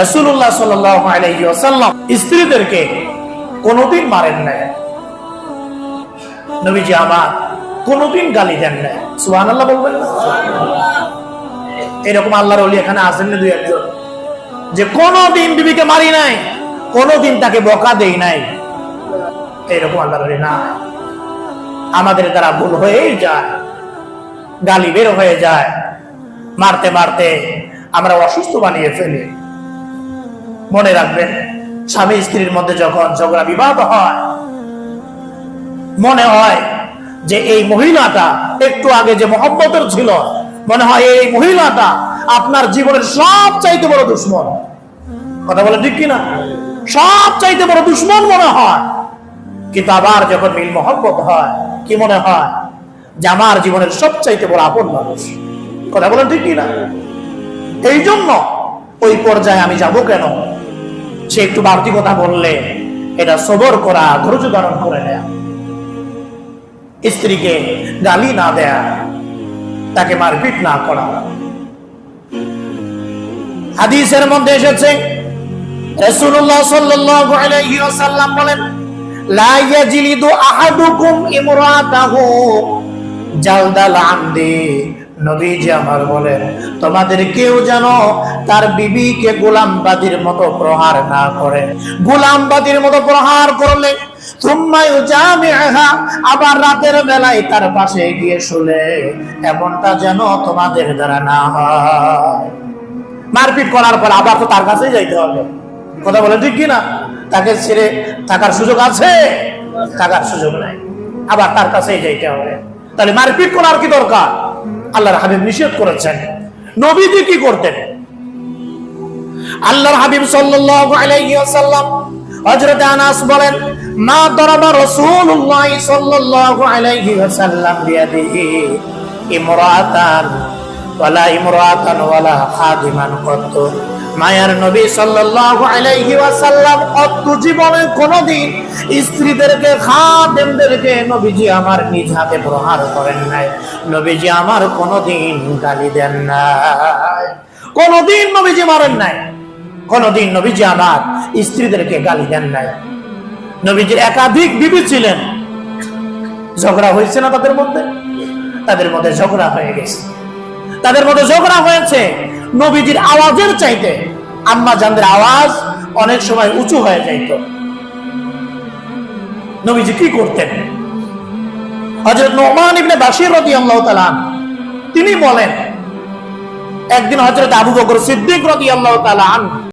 রসুল্লাহ সাল্লাম স্ত্রীদেরকে কোনোদিন মারেন নাই। নবীজি আমার গালি দেন সুহান আল্লাহ বলবেন? এরকম আল্লাহর এখানে আসেন না দুই একজন? যে বিবিকে মারি নাই তাকে বকা দেই নাই। এরকম আল্লাহর না। আমাদের দ্বারা ভুল হয়েই যায়, গালি বের হয়ে যায়। মারতে মারতে আমরা অসুস্থ বানিয়ে ফেলি। মনে রাখবেন, স্বামী স্ত্রীর মধ্যে যখন ঝগড়া বিবাদ হয়, মনে হয় যে এই মহিলাটা একটু আগে যে মহব্বতের ছিল, মনে হয় এই মহিলাটা আপনার জীবনের সব চাইতে বড় দুশ্মন। কথা বলে ঠিক কিনা? সব চাইতে বড় দুশ্মন মনে হয়। কিন্তু আবার যখন মিল মহব্বত হয়, কি মনে হয়? যে আমার জীবনের সবচাইতে বড় আপন মানুষ। কথা বলেন ঠিক কিনা? এই জন্য ওই পর্যায়ে আমি যাব কেন? সে একটু বাড়তি কথা বললে, এটা সবর করা, ধৈর্য ধারণ করে নেয়া। স্ত্রীকে গালি না দেয়া, তাকে মারপিট না করা। হাদিসের মধ্যে এসেছে, রাসূলুল্লাহ সাল্লাল্লাহু আলাইহি ওয়াসাল্লাম বলেন, লা ইয়াজলিদু আহাদুকুম ইমরাতাহু জালদাল আমদি নবীজি আমার বলেন, তোমাদের কেউ যেন তার বিবিকে গোলামবাদীর মতো প্রহার না করে। গোলামবাদীর মতো প্রহার করলে আবার রাতের বেলায় তার পাশে গিয়ে শুলে। এমনটা যেন তোমাদের দ্বারা না হয়। মারপিট করার পর আবার তো তার কাছেই যাইতে হবে। কথা বলে ঠিক কিনা? তাকে ছেড়ে থাকার সুযোগ আছে? থাকার সুযোগ নাই। আবার তার কাছেই যাইতে হবে। তাহলে মারপিট করার কি দরকার? আল্লাহর হাবিব নিষেধ করেছেন। নবীজি কি করতেন? আল্লাহর হাবিব সাল্লাল্লাহু আলাইহি আনাস বলেন, মা দরাবা রাসূলুল্লাহ সাল্লাল্লাহু আলাইহি ওয়াসাল্লাম বিয়াদিহি ইমরাতান, ওয়ালা ইমরাতান ওয়ালা খাদিমান কত মায়ার নবী সাল্লাল্লাহু আলাইহি অত জীবনে কোনদিন স্ত্রীদেরকে, খাদেমদেরকে নবীজি আমার নিজ হাতে প্রহার করেন নাই। নবীজি আমার কোনদিন গালি দেন নাই। কোনদিন নবীজি মারেন নাই। কোনদিন নবীজি আমার স্ত্রীদেরকে গালি দেন নাই। নবীজির একাধিক বিবি ছিলেন। ঝগড়া হয়েছে না তাদের মধ্যে? তাদের মধ্যে ঝগড়া হয়ে গেছে। তাদের মধ্যে ঝগড়া হয়েছে, নবীজির আওয়াজের চাইতে আম্মা জানদের আওয়াজ অনেক সময় উঁচু হয়ে যাইত। নবীজি কি করতেন? হজরত নোমান ইবনে বাসির রদি আল্লাহ তালান তিনি বলেন, একদিন হজরত আবু বকর সিদ্দিক রদি আল্লাহ আনহু